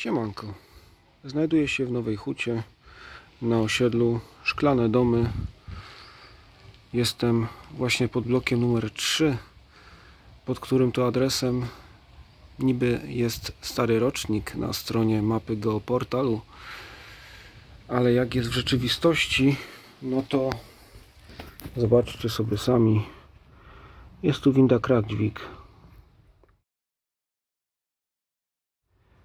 Siemanko. Znajduję się w Nowej Hucie na osiedlu Szklane Domy. Jestem właśnie pod blokiem numer 3, pod którym to adresem niby jest stary rocznik na stronie mapy geoportalu, ale jak jest w rzeczywistości, no to zobaczcie sobie sami. Jest tu winda Krakdźwig.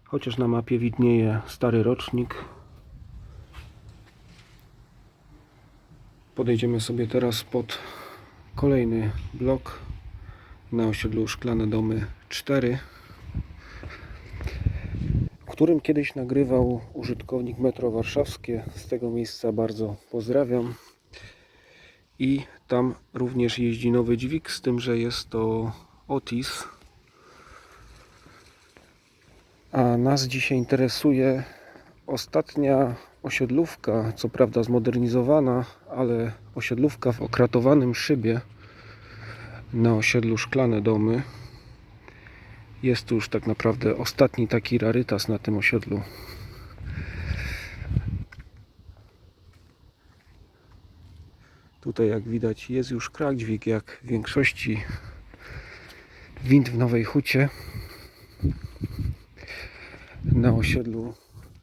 Chociaż na mapie widnieje stary rocznik. Podejdziemy sobie teraz pod kolejny blok na osiedlu Szklane Domy 4, w którym kiedyś nagrywał użytkownik Metro Warszawskie. Z tego miejsca bardzo pozdrawiam. I tam również jeździ nowy dźwig, z tym, że jest to Otis. A nas dzisiaj interesuje ostatnia osiedlówka, co prawda zmodernizowana, ale osiedlówka w okratowanym szybie na osiedlu Szklane Domy. Jest tu już tak naprawdę ostatni taki rarytas na tym osiedlu. Tutaj jak widać jest już krakdźwig jak w większości wind w Nowej Hucie na osiedlu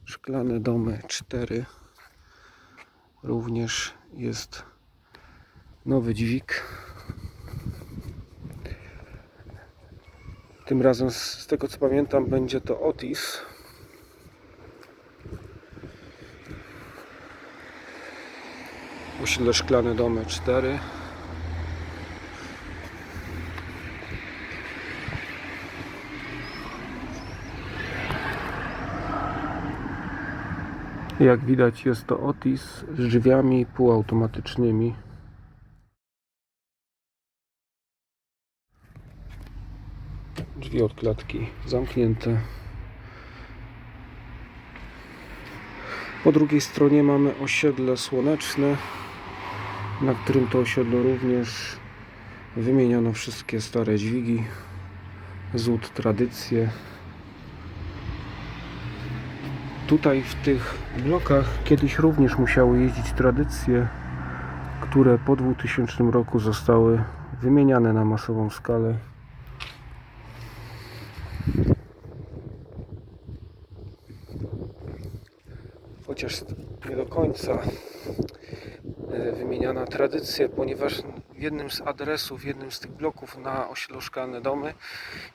Szklane Domy 4 również jest nowy dźwig. Tym razem z tego co pamiętam będzie to Otis. Osiedle Szklane Domy 4 Jak widać jest to Otis z drzwiami półautomatycznymi. Drzwi od klatki zamknięte. Po drugiej stronie mamy osiedle słoneczne, na którym to osiedlu również wymieniono wszystkie stare dźwigi, złód tradycje, Tutaj w tych blokach kiedyś również musiały jeździć tradycje, które po 2000 roku zostały wymieniane na masową skalę. Chociaż nie do końca e, wymieniana tradycja, ponieważ w jednym z adresów, w jednym z tych bloków na osiedlu Szklane Domy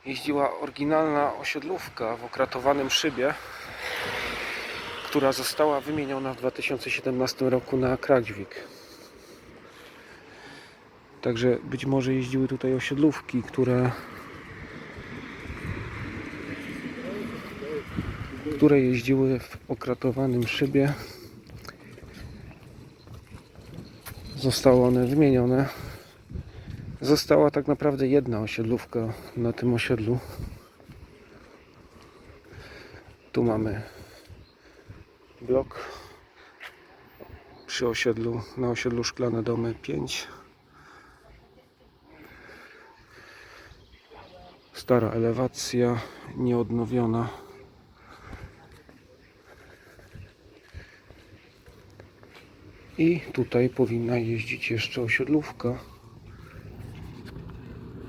jeździła oryginalna osiedlówka w okratowanym szybie która została wymieniona w 2017 roku na Krakdźwig. Także być może jeździły tutaj osiedlówki, które które jeździły w okratowanym szybie. Zostały one wymienione. Została tak naprawdę jedna osiedlówka na tym osiedlu. Tu mamy blok przy osiedlu, na osiedlu Szklane Domy 5. Stara elewacja, nieodnowiona. I tutaj powinna jeździć jeszcze osiedlówka.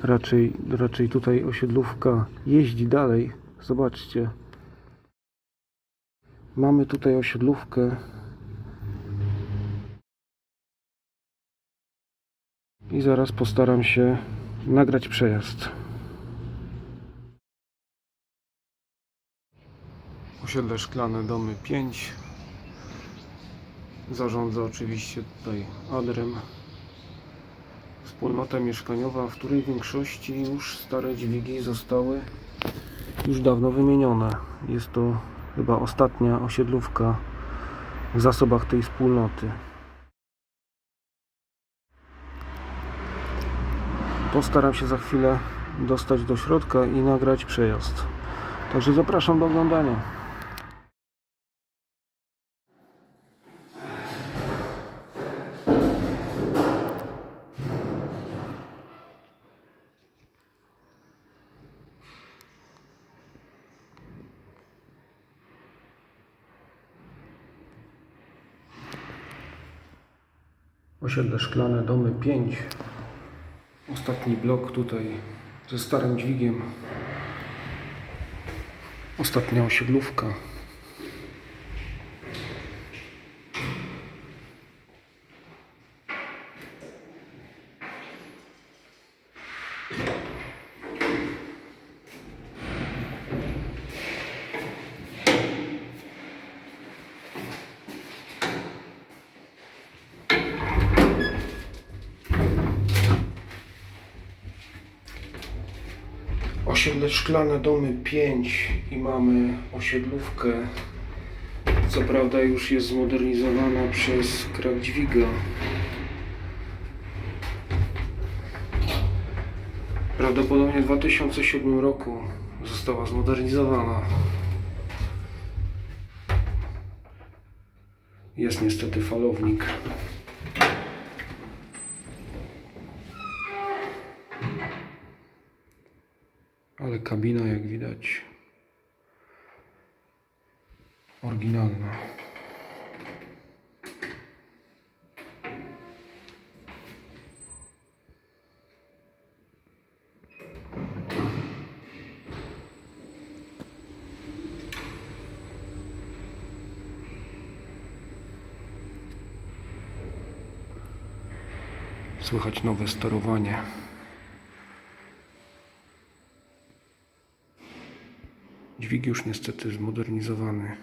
Raczej, raczej tutaj osiedlówka jeździ dalej. Zobaczcie. Mamy tutaj osiedlówkę. I zaraz postaram się nagrać przejazd. Osiedle Szklane Domy 5. Zarządza oczywiście tutaj Adrem. Wspólnota mieszkaniowa, w której w większości już stare dźwigi zostały już dawno wymienione. Jest to chyba ostatnia osiedlówka w zasobach tej wspólnoty. Postaram się za chwilę dostać do środka i nagrać przejazd. Także zapraszam do oglądania. Osiedle Szklane, domy 5. Ostatni blok tutaj ze starym dźwigiem. Ostatnia osiedlówka. Osiedle Szklane Domy 5 i mamy osiedlówkę. Co prawda już jest zmodernizowana przez krak dźwiga. Prawdopodobnie w 2007 roku została zmodernizowana. Jest niestety falownik. Ale kabina, jak widać, oryginalna. Słychać nowe sterowanie. Dźwig już niestety zmodernizowany.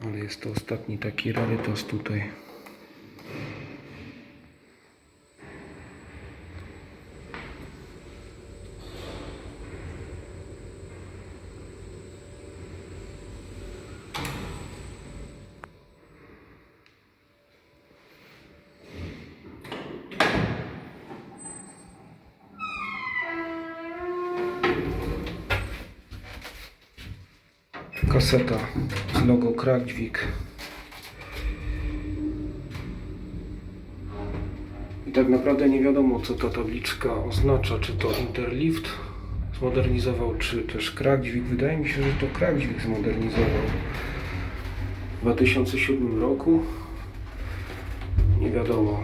Ale jest to ostatni taki rarytas tutaj. Kaseta logo Krakdźwig. I tak naprawdę nie wiadomo co ta tabliczka oznacza, czy to Interlift zmodernizował, czy też Krakdźwig. Wydaje mi się, że to Krakdźwig zmodernizował w 2007 roku. Nie wiadomo.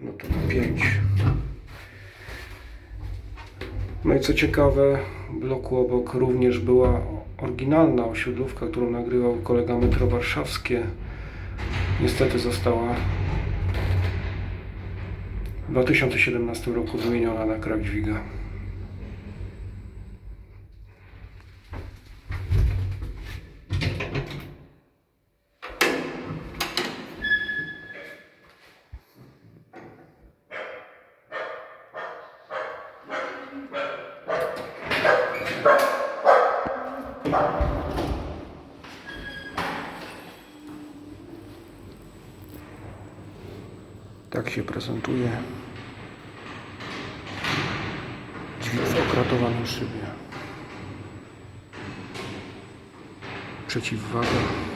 No to 5. No i co ciekawe, bloku obok również była oryginalna osiedlówka, którą nagrywał kolega Metro Warszawskie. Niestety została w 2017 roku wymieniona na krak dźwiga. Tak się prezentuje dźwig w okratowanej szybie. Przeciwwaga.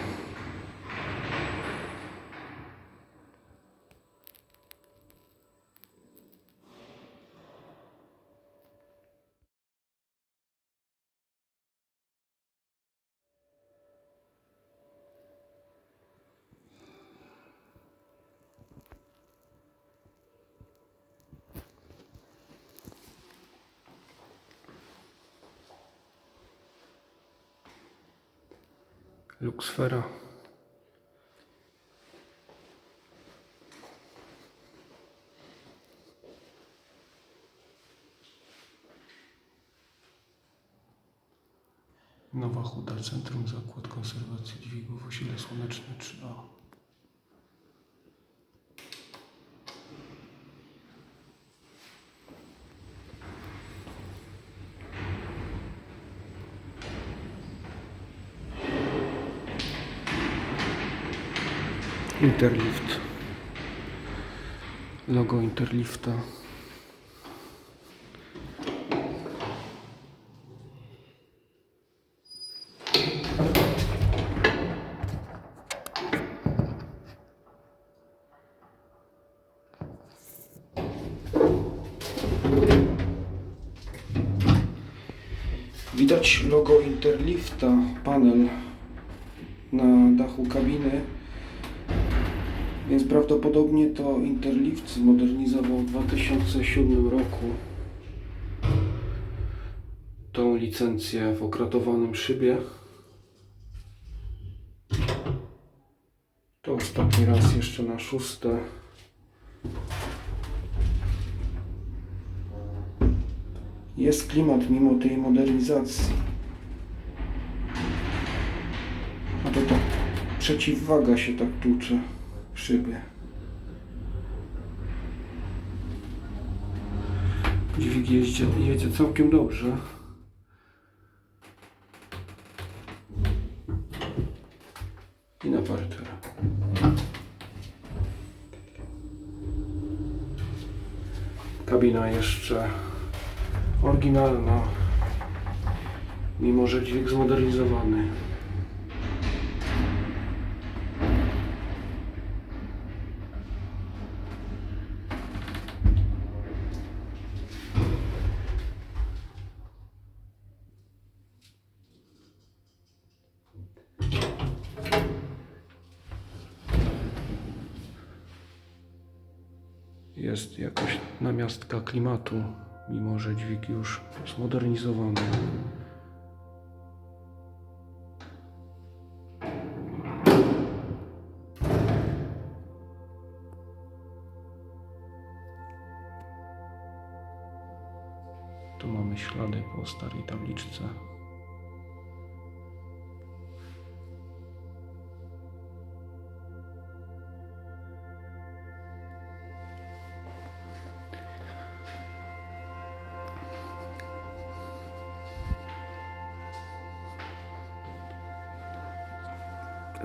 Luxfera. Nowa Huta, Centrum Zakład Konserwacji Dźwigów, Osiedle Słoneczne 3A. Interlift. Logo Interlifta. Widać logo Interlifta, panel na dachu kabiny. Więc prawdopodobnie to Interlift zmodernizował w 2007 roku tą licencję w okratowanym szybie. To ostatni raz jeszcze na szóste. Jest klimat mimo tej modernizacji. A to tak przeciwwaga się tak tłucze szybie. Dźwig jeździ, jedzie całkiem dobrze. I na parter. Kabina jeszcze oryginalna, mimo że dźwięk zmodernizowany. Jest jakoś namiastka klimatu, mimo że dźwig już zmodernizowany. Tu mamy ślady po starej tabliczce.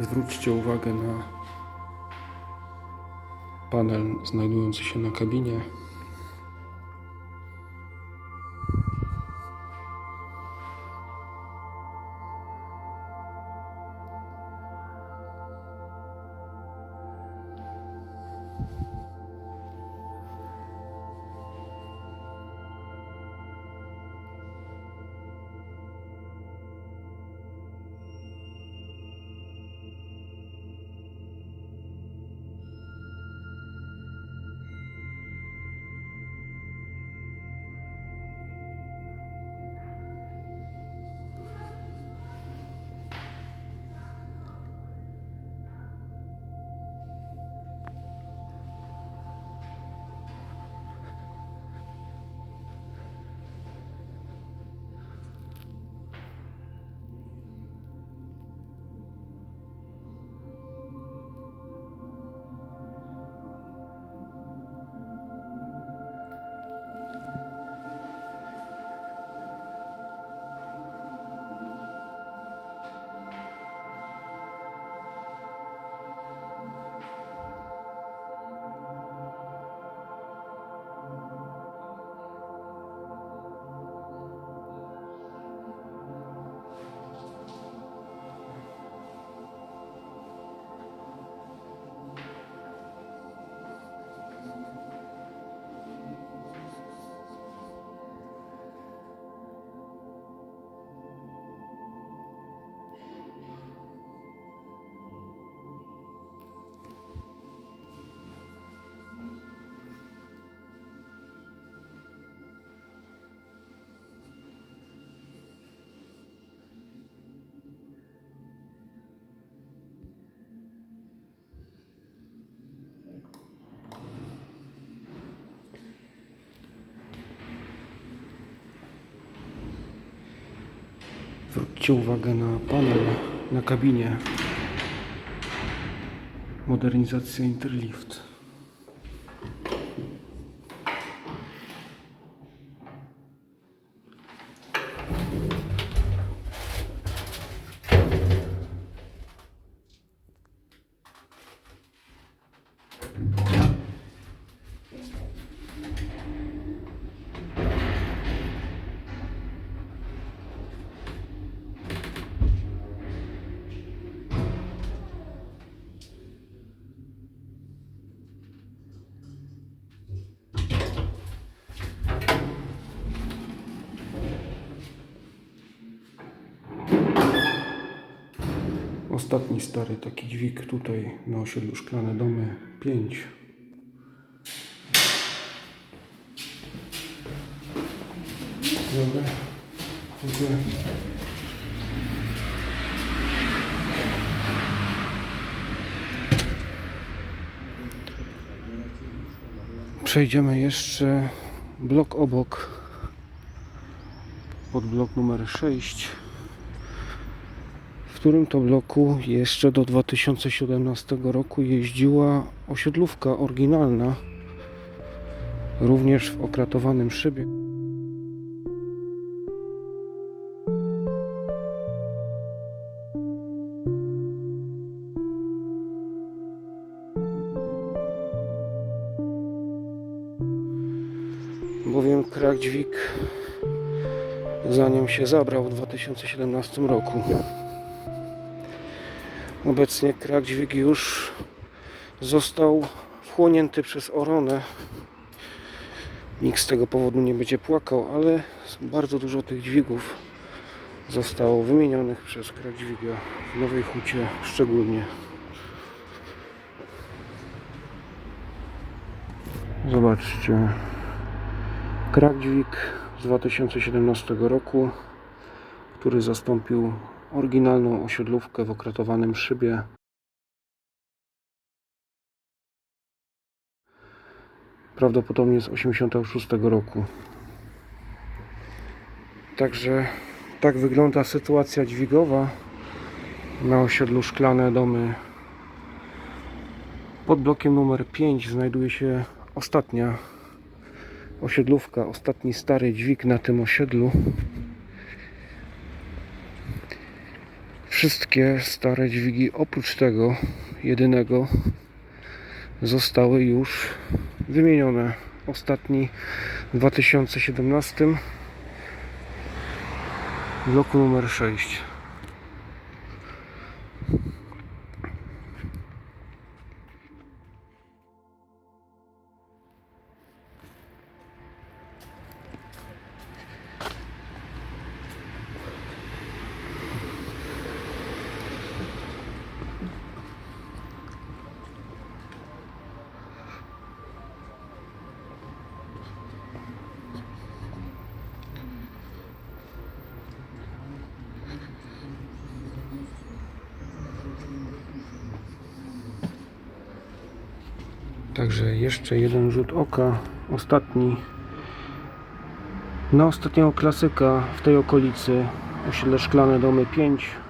Zwróćcie uwagę na panel znajdujący się na kabinie. Zwróćcie uwagę na panel na kabinie. Modernizacja Interlift. Ostatni stary taki dźwig tutaj na osiedlu Szklane Domy 5. Dobra, dziękuję. Przejdziemy jeszcze blok obok pod blok numer 6 w którym to bloku jeszcze do 2017 roku jeździła osiedlówka oryginalna również w okratowanym szybie bowiem krak dźwig za nią się zabrał w 2017 roku. Obecnie krak dźwig już został wchłonięty przez Oronę. Nikt z tego powodu nie będzie płakał, ale bardzo dużo tych dźwigów zostało wymienionych przez krak dźwiga w Nowej Hucie szczególnie. Zobaczcie. Krak dźwig z 2017 roku, który zastąpił oryginalną osiedlówkę w okratowanym szybie. Prawdopodobnie z 86 roku. Także tak wygląda sytuacja dźwigowa na osiedlu Szklane Domy. Pod blokiem numer 5 znajduje się ostatnia osiedlówka, ostatni stary dźwig na tym osiedlu. Wszystkie stare dźwigi oprócz tego jedynego zostały już wymienione. Ostatni w 2017 w bloku numer 6. Także jeszcze jeden rzut oka, ostatni. Na ostatniego klasyka w tej okolicy osiedle Szklane Domy 5.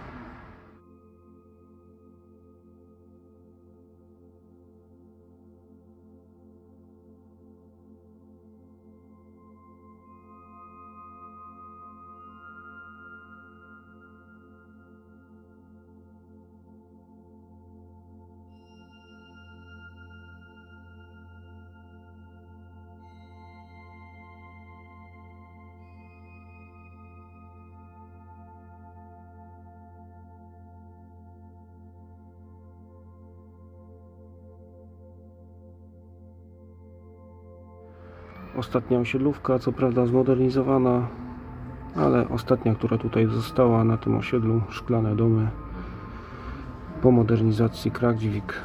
Ostatnia osiedlówka, co prawda zmodernizowana, ale ostatnia, która tutaj została na tym osiedlu, szklane domy po modernizacji Krakdźwig.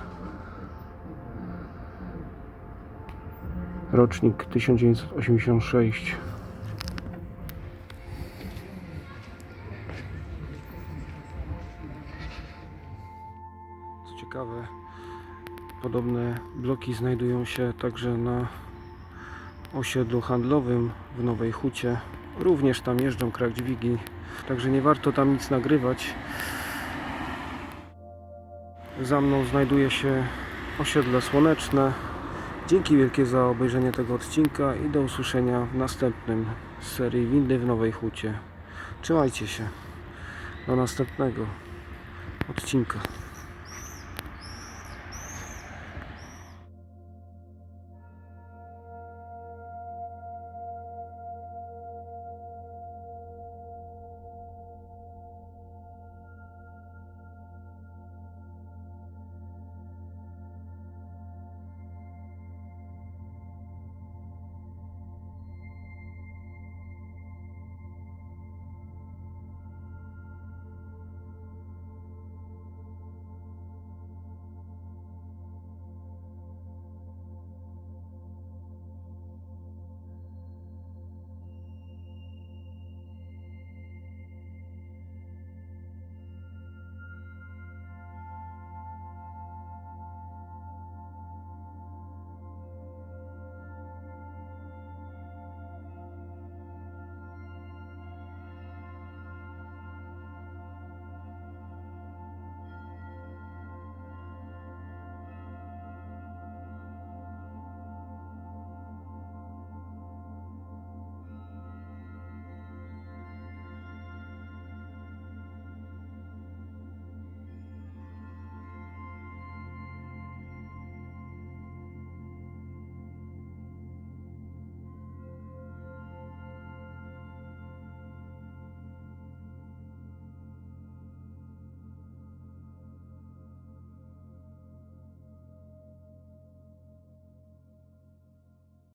Rocznik 1986. Co ciekawe, podobne bloki znajdują się także na osiedlu handlowym w Nowej Hucie. Również tam jeżdżą krakdźwigi, także nie warto tam nic nagrywać. Za mną znajduje się osiedle słoneczne. Dzięki wielkie za obejrzenie tego odcinka i do usłyszenia w następnym z serii Windy w Nowej Hucie. Trzymajcie się. Do następnego odcinka.